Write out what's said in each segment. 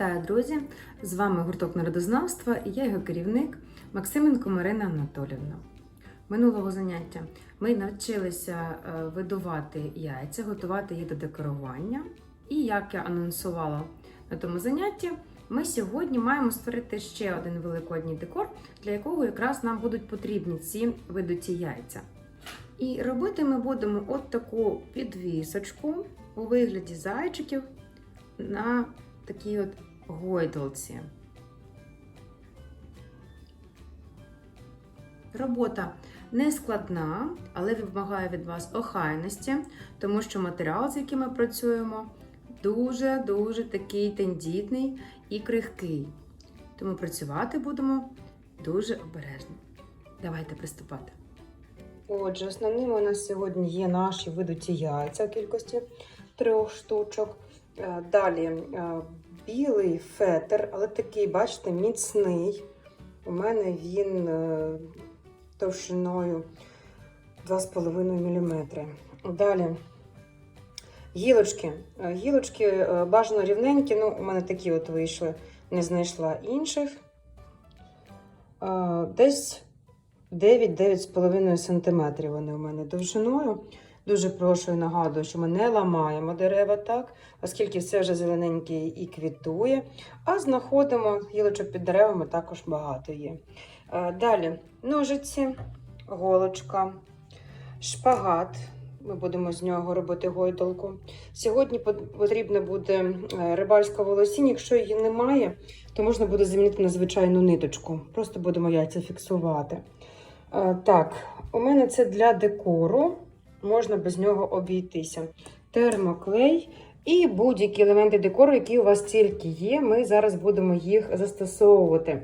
Вітаю, друзі! З вами гурток народознавства і я його керівник Максименко Марина Анатолівна. Минулого заняття ми навчилися е, видувати яйця, готувати їх до декорування. І як я анонсувала на тому занятті, ми сьогодні маємо створити ще один великодній декор, для якого якраз нам будуть потрібні ці видуті яйця. І робити ми будемо от таку підвісочку у вигляді зайчиків на такій от гойдолці. Робота не складна, але вимагає від вас охайності, тому що матеріал, з яким ми працюємо, дуже-дуже такий тендітний і крихкий. Тому працювати будемо дуже обережно. Давайте приступати. Отже, основними у нас сьогодні є наші видуті яйця в кількості трьох штучок. Е, Далі е, білий фетр, але такий, бачите, міцний. У мене він е, товщиною 2,5 мм. Далі гілочки. Е, Гілочки е, бажано рівненькі, ну, у мене такі от вийшли, не знайшла інших. Десь 9-9,5 см вони у мене довжиною. Дуже прошу і нагадую, що ми не ламаємо дерева так, оскільки все вже зелененьке і квітує. А знаходимо гілочок під деревами також багато є. Е, Далі ножиці, голочка, шпагат. Ми будемо з нього робити гойдалку. Сьогодні пот- потрібна буде е, рибальська волосінь. Якщо її немає, то можна буде замінити на звичайну ниточку. Просто будемо яйця фіксувати. Е, Так, у мене це для декору. Можна без нього обійтися. Термоклей і будь-які елементи декору, які у вас тільки є. Ми зараз будемо їх застосовувати.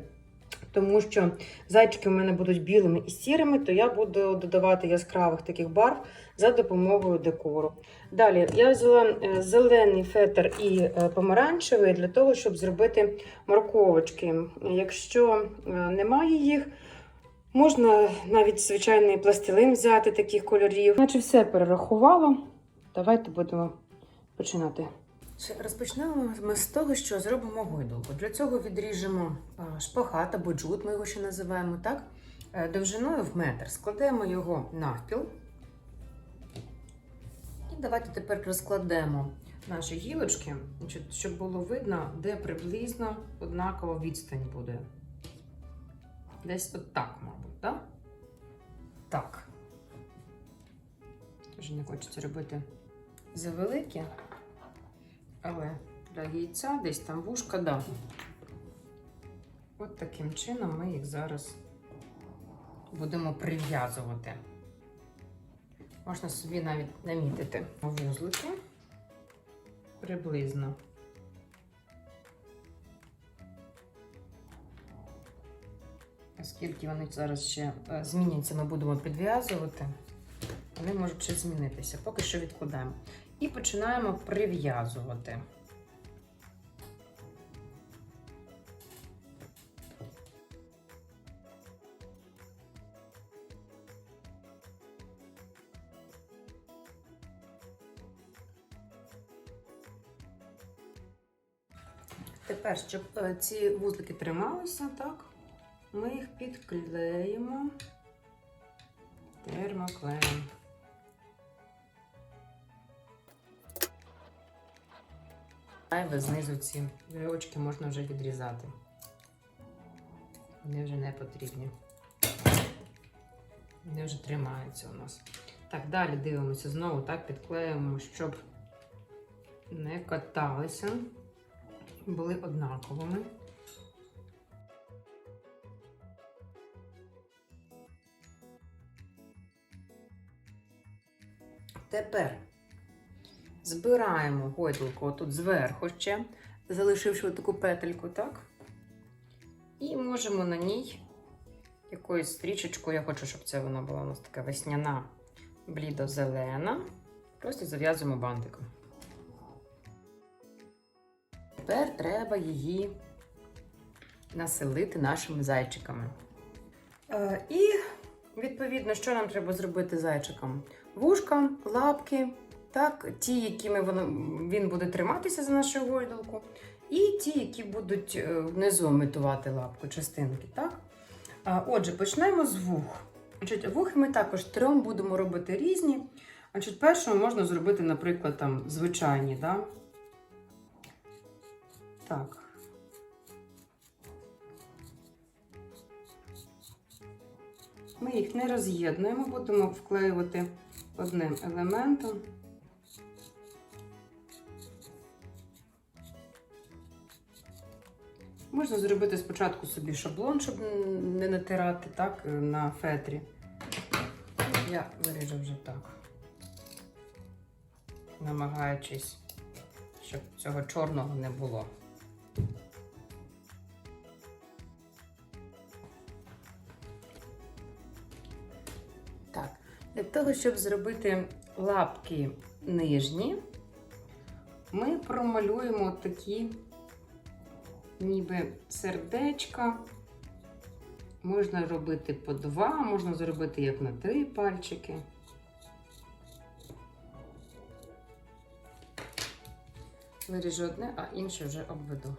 Тому що зайчики у мене будуть білими і сірими, то я буду додавати яскравих таких барв за допомогою декору. Далі я взяла е, зелений фетр і е, помаранчевий для того, щоб зробити морковочки. Якщо е, немає їх, можна навіть звичайний пластилин взяти таких кольорів. Наче все перерахувала. Давайте будемо починати. Розпочнемо ми з того, що зробимо гойдалку. Для цього відріжемо шпагат або джут, ми його ще називаємо так, е, довжиною в метр. Складемо його навпіл. І давайте тепер розкладемо наші гілочки, щоб було видно, де приблизно однакова відстань буде. Десь от так, мабуть, так? Так. Дуже не хочеться робити завеликі. Але для яйця десь там вушка, да. От таким чином ми їх зараз будемо прив'язувати. Можна собі навіть намітити вузлики приблизно. Оскільки вони зараз ще е, зміняться, ми будемо підв'язувати, вони можуть ще змінитися. Поки що відкладаємо. І починаємо прив'язувати. Тепер, щоб е, ці вузлики трималися, так, ми їх підклеїмо термоклеєм. Зайве знизу ці вірьовочки можна вже відрізати. Вони вже не потрібні. Вони вже тримаються у нас. Так, далі дивимося, знову так підклеюємо, щоб не каталися, були однаковими. Тепер збираємо гойдалку тут зверху ще, залишивши таку петельку, так? І можемо на ній якоюсь стрічечкою, я хочу, щоб це вона була у нас така весняна, блідо-зелена. Просто зав'язуємо бантиком. Тепер треба її населити нашими зайчиками. Е, і, відповідно, що нам треба зробити зайчикам? Вушка, лапки, так, ті, якими він буде триматися за нашу гойдалку, і ті, які будуть е, внизу імітувати лапку, частинки. так? Отже, почнемо з вух. Значить, вухи ми також трьом будемо робити різні. Значить, першому можна зробити, наприклад, там звичайні. Да? Так. Ми їх не роз'єднуємо, будемо вклеювати одним елементом. Можна зробити спочатку собі шаблон, щоб не натирати так, на фетрі. Я виріжу вже так, намагаючись, щоб цього чорного не було. Того, щоб зробити лапки нижні, ми промалюємо такі ніби сердечка. Можна робити по два, можна зробити як на три пальчики. Виріжу одне, а інше вже обведу.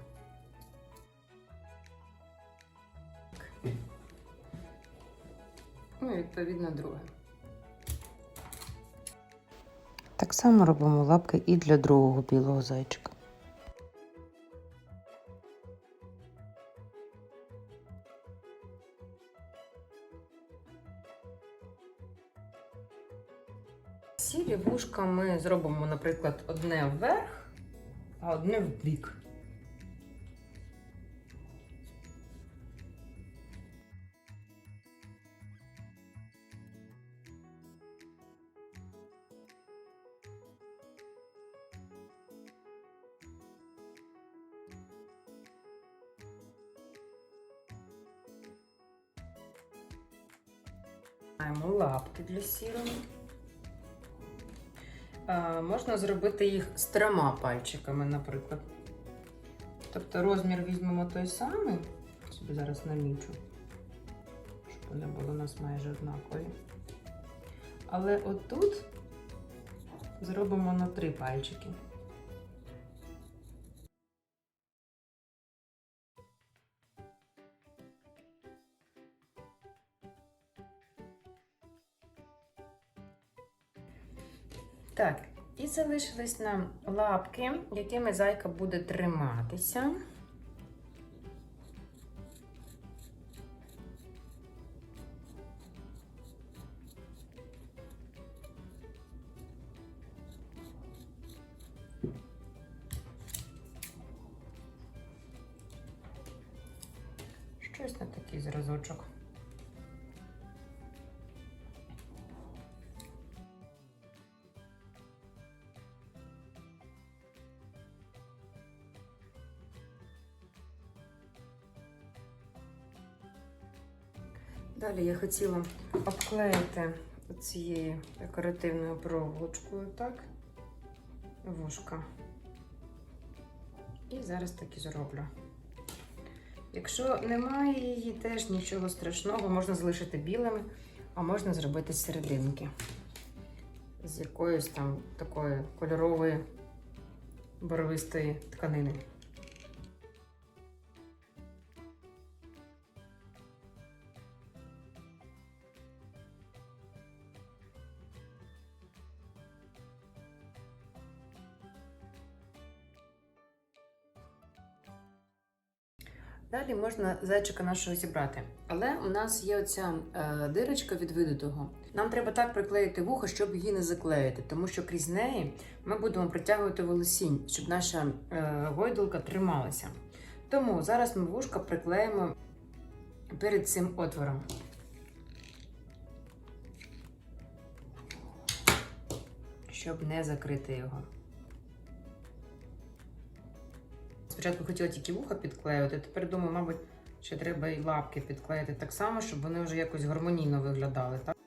Ну і відповідно друге. Так само робимо лапки і для другого білого зайчика. Сірі вушка ми зробимо, наприклад, одне вверх, а одне в бік. А, можна зробити їх з трьома пальчиками, наприклад. Тобто розмір візьмемо той самий, собі зараз намічу, щоб вони були у нас майже однакові. Але отут зробимо на три пальчики. Так, і залишились нам лапки, якими зайка буде триматися. Далі я хотіла обклеїти цією декоративною проволочкою, так, вушка. І зараз так і зроблю. Якщо немає її, теж нічого страшного, можна залишити білими, а можна зробити серединки. З якоїсь там такої кольорової барвистої тканини. Далі можна зайчика нашого зібрати. Але у нас є оця е, дирочка від видутого. Нам треба так приклеїти вухо, щоб її не заклеїти, тому що крізь неї ми будемо притягувати волосінь, щоб наша е, гойдалка трималася. Тому зараз ми вушка приклеїмо перед цим отвором. Щоб не закрити його. Спочатку хотіла тільки вуха підклеювати, тепер думаю, мабуть, ще треба і лапки підклеїти так само, щоб вони вже якось гармонійно виглядали. Так?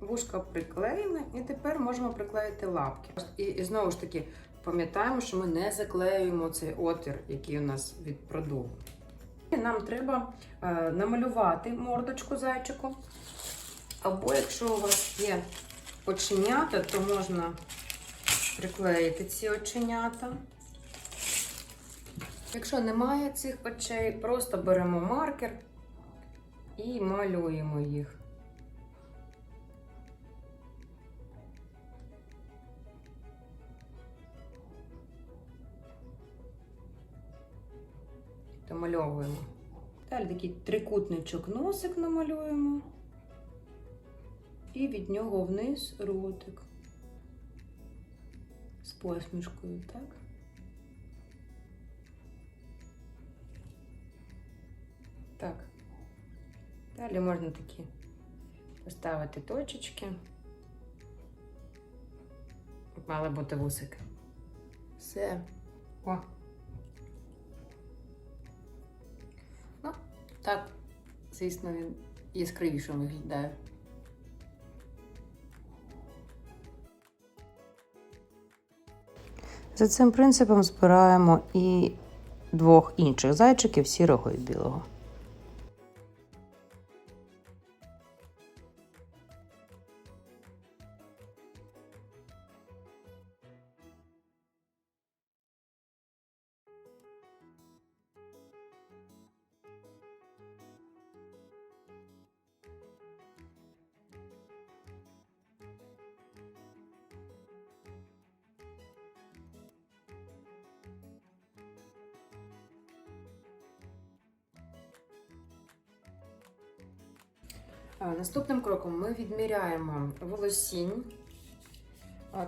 Вушка приклеїли, і тепер можемо приклеїти лапки. І, і знову ж таки пам'ятаємо, що ми не заклеюємо цей отвір, який у нас від продуву. Нам треба е, намалювати мордочку зайчику. Або якщо у вас є оченята, то можна приклеїти ці оченята. Якщо немає цих очей, просто беремо маркер і малюємо їх. Домальовуємо. Далі такий трикутничок носик намалюємо. І від нього вниз ротик. З посмішкою, так? Так. Далі можна такі поставити точечки. Мали бути вусики. Все. О. Ну, так, звісно, він яскравіше виглядає. За цим принципом збираємо і двох інших зайчиків сірого і білого. Наступним кроком ми відміряємо волосінь.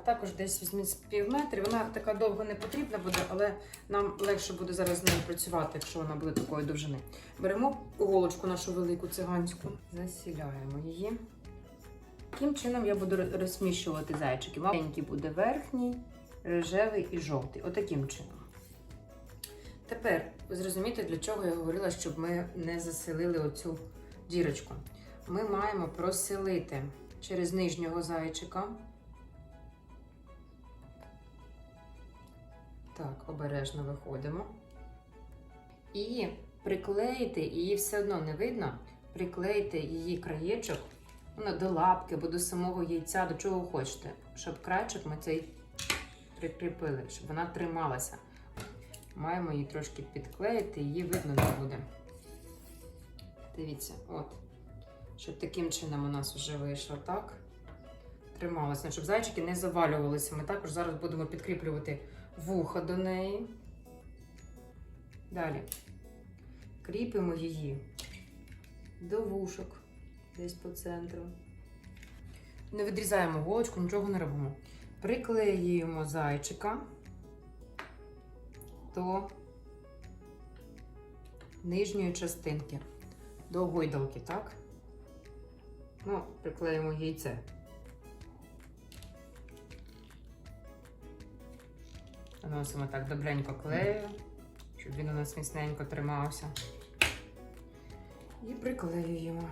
Також десь візьміть з пів метри. Вона така довго не потрібна буде, але нам легше буде зараз з нею працювати, якщо вона буде такої довжини. Беремо голочку нашу велику циганську, засіляємо її. Таким чином я буду роз- розміщувати зайчики. Маленький буде верхній, рожевий і жовтий. Отаким чином. Тепер зрозумієте, для чого я говорила, щоб ми не заселили оцю дірочку. Ми маємо проселити через нижнього зайчика. Так, обережно виходимо. І приклеїти, її все одно не видно, приклеїти її краєчок ну, до лапки або до самого яйця, до чого хочете, щоб крайчик ми цей прикріпили, щоб вона трималася. Маємо її трошки підклеїти, її видно не буде. Дивіться, от. Щоб таким чином у нас вже вийшло так. Трималося, щоб зайчики не завалювалися. Ми також зараз будемо підкріплювати вуха до неї. Далі кріпимо її до вушок, десь по центру. Не відрізаємо голочку, нічого не робимо. Приклеюємо зайчика до нижньої частинки, до гойдалки, так? Ну, приклеїмо яйце. Наносимо так добренько клею, щоб він у нас міцненько тримався. І приклеюємо.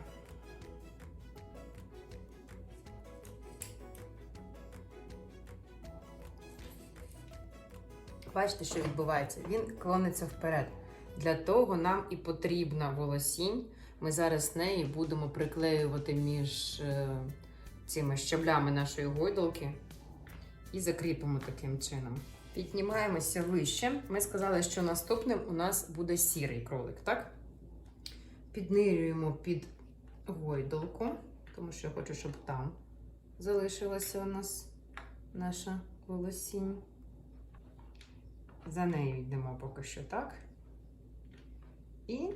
Бачите, що відбувається? Він клониться вперед. Для того нам і потрібна волосінь. Ми зараз неї будемо приклеювати між е, цими щаблями нашої гойдалки і закріпимо таким чином. Піднімаємося вище. Ми сказали, що наступним у нас буде сірий кролик, так? Піднирюємо під гойдалку, тому що я хочу, щоб там залишилася у нас наша волосінь. За нею йдемо поки що так. І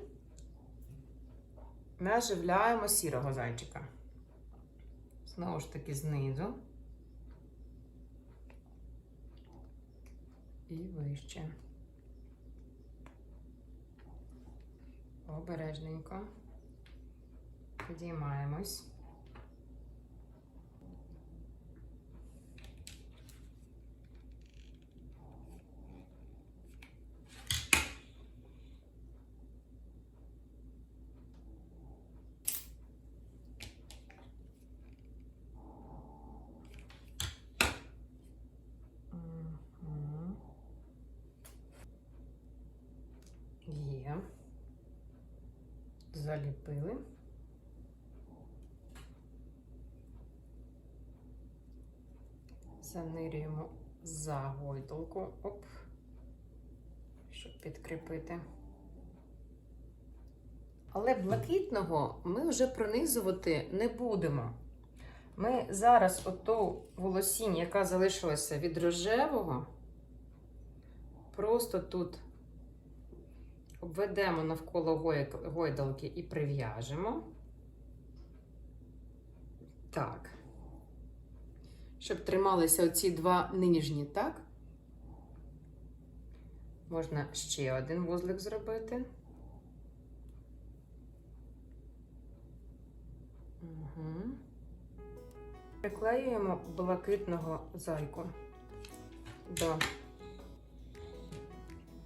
наживляємо сірого зайчика. Знову ж таки, знизу. І вище. Обережненько. Підіймаємось. заліпили. Занирюємо за гойдолку, оп, щоб підкріпити. Але блакитного ми вже пронизувати не будемо. Ми зараз оту волосінь, яка залишилася від рожевого, просто тут обведемо навколо гойдалки і прив'яжемо. Так. Щоб трималися оці два нижні, так? Можна ще один вузлик зробити. Угу. Приклеюємо блакитного зайку до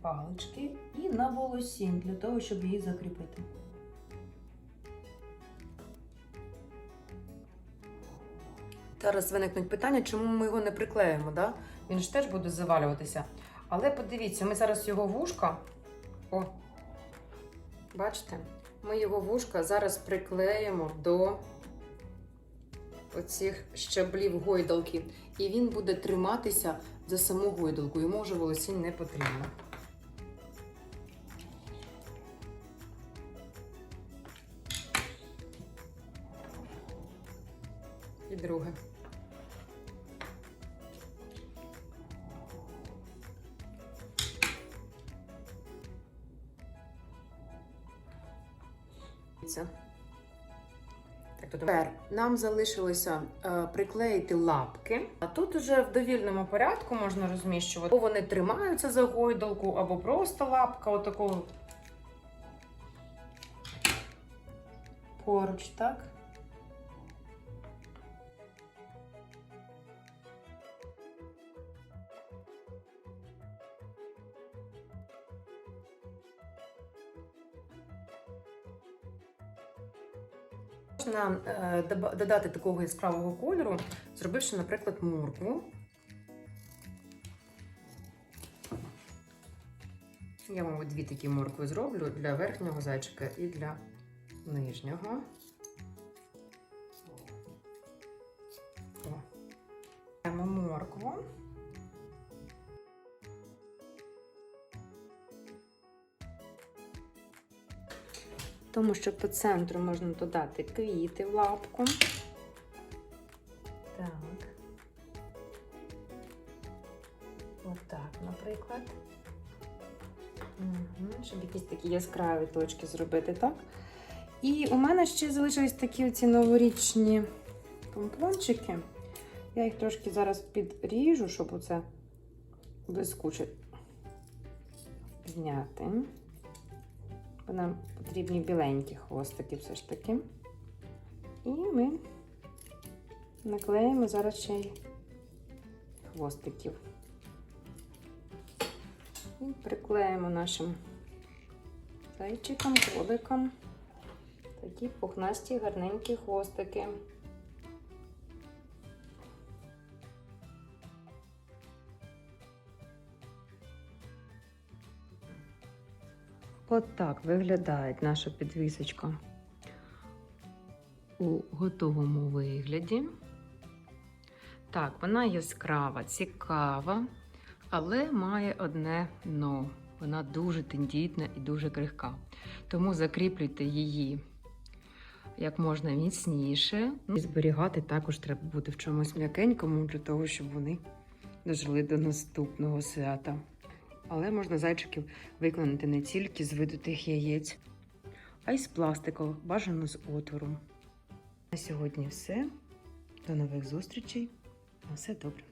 Палички і на волосінь для того, щоб її закріпити. Зараз виникнуть питання, чому ми його не приклеїмо, да? Він ж теж буде завалюватися. Але подивіться, ми зараз його вушка. О, бачите? Ми його вушка зараз приклеїмо до оцих щаблів гойдалки. І він буде триматися за саму гойдалку. Йому вже волосінь не потрібно. Друге. Так, тепер нам залишилося е, приклеїти лапки. А тут уже в довільному порядку можна розміщувати. Або вони тримаються за гойдалку, або просто лапка отакого поруч, так? Можна е, додати такого яскравого кольору, зробивши, наприклад, моркву. Я, мабуть, дві такі моркви зроблю для верхнього зайчика і для нижнього. О. Моркву. Тому що по центру можна додати квіти в лапку. Так. Отак, наприклад. Угу, щоб якісь такі яскраві точки зробити, так? І у мене ще залишились такі оці новорічні помпончики. Я їх трошки зараз підріжу, щоб оце блискуче зняти. Бо нам потрібні біленькі хвостики все ж таки. І ми наклеїмо зараз ще й хвостиків. І приклеїмо нашим зайчикам, коликам такі пухнасті гарненькі хвостики. Так виглядає наша підвісочка у готовому вигляді. Так, вона яскрава, цікава, але має одне но. Вона дуже тендітна і дуже крихка. Тому закріплюйте її як можна міцніше. І зберігати також треба бути в чомусь м'якенькому для того, щоб вони дожили до наступного свята. Але можна зайчиків виконати не тільки з видутих яєць, а й з пластику, бажано з отвором. На сьогодні все. До нових зустрічей. На все добре.